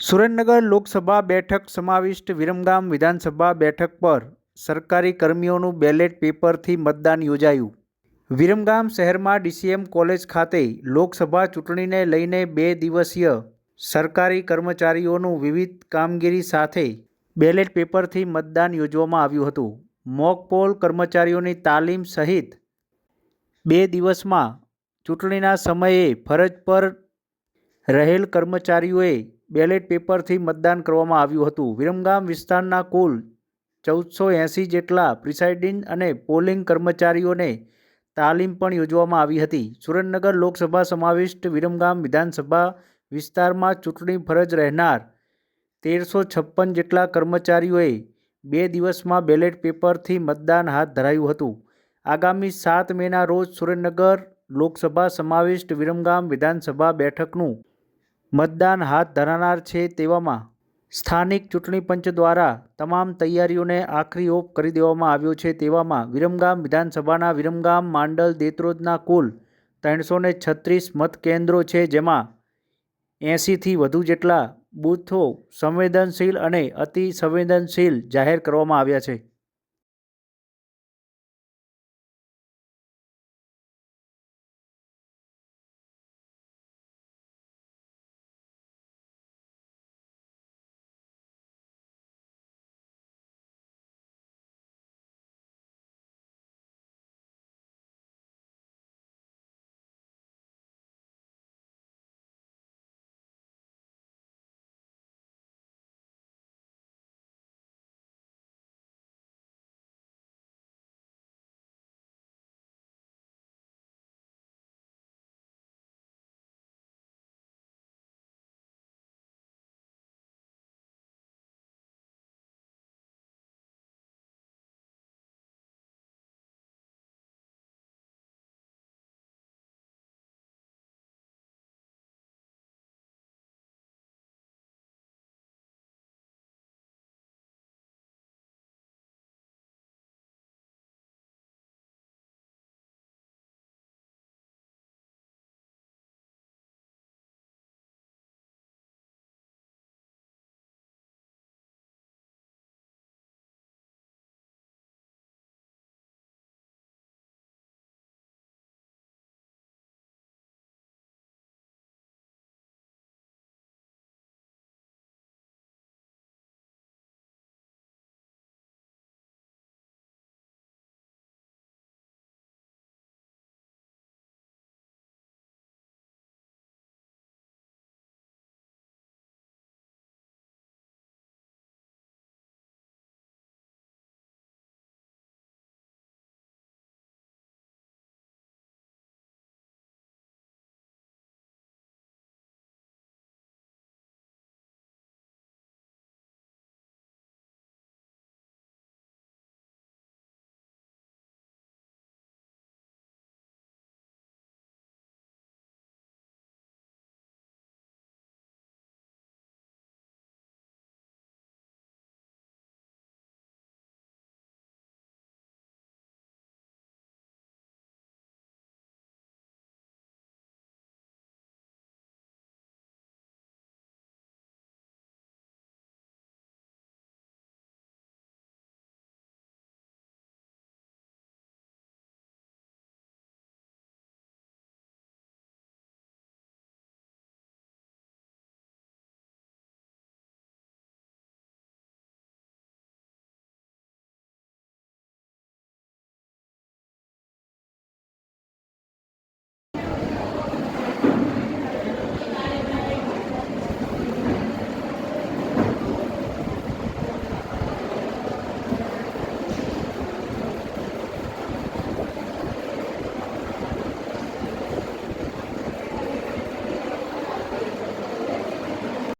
સુરેન્દ્રનગર લોકસભા બેઠક સમાવિષ્ટ વિરમગામ વિધાનસભા બેઠક પર સરકારી કર્મીઓનું બેલેટ પેપરથી મતદાન યોજાયું. વિરમગામ શહેરમાં ડીસીએમ કોલેજ ખાતે લોકસભા ચૂંટણીને લઈને બે દિવસીય સરકારી કર્મચારીઓનું વિવિધ કામગીરી સાથે બેલેટ પેપરથી મતદાન યોજવામાં આવ્યું હતું. મોકપોલ કર્મચારીઓની તાલીમ સહિત બે દિવસમાં ચૂંટણીના સમયે ફરજ પર રહેલ કર્મચારીઓએ બેલેટ પેપરથી મતદાન કરવામાં આવ્યું હતું. વિરમગામ વિસ્તારના કુલ ચૌદસો એંસી જેટલા પ્રિસાઇડિંગ અને પોલિંગ કર્મચારીઓને તાલીમ પણ યોજવામાં આવી હતી. સુરેન્દ્રનગર લોકસભા સમાવિષ્ટ વિરમગામ વિધાનસભા વિસ્તારમાં ચૂંટણી ફરજ રહેનાર તેરસો છપ્પન જેટલા કર્મચારીઓએ બે દિવસમાં બેલેટ પેપરથી મતદાન હાથ ધરાયું હતું. આગામી સાત મેના રોજ સુરેન્દ્રનગર લોકસભા સમાવિષ્ટ વિરમગામ વિધાનસભા બેઠકનું મતદાન હાથ ધરાનાર છે તેવામાં સ્થાનિક ચૂંટણી પંચ દ્વારા તમામ તૈયારીઓને આખરી ઓપ કરી દેવામાં આવ્યો છે. તેવામાં વિરમગામ વિધાનસભાના વિરમગામ માંડલ દેતરોજના કુલ ત્રણસો ને છત્રીસ મતકેન્દ્રો છે, જેમાં એંસીથી વધુ જેટલા બૂથો સંવેદનશીલ અને અતિ સંવેદનશીલ જાહેર કરવામાં આવ્યા છે.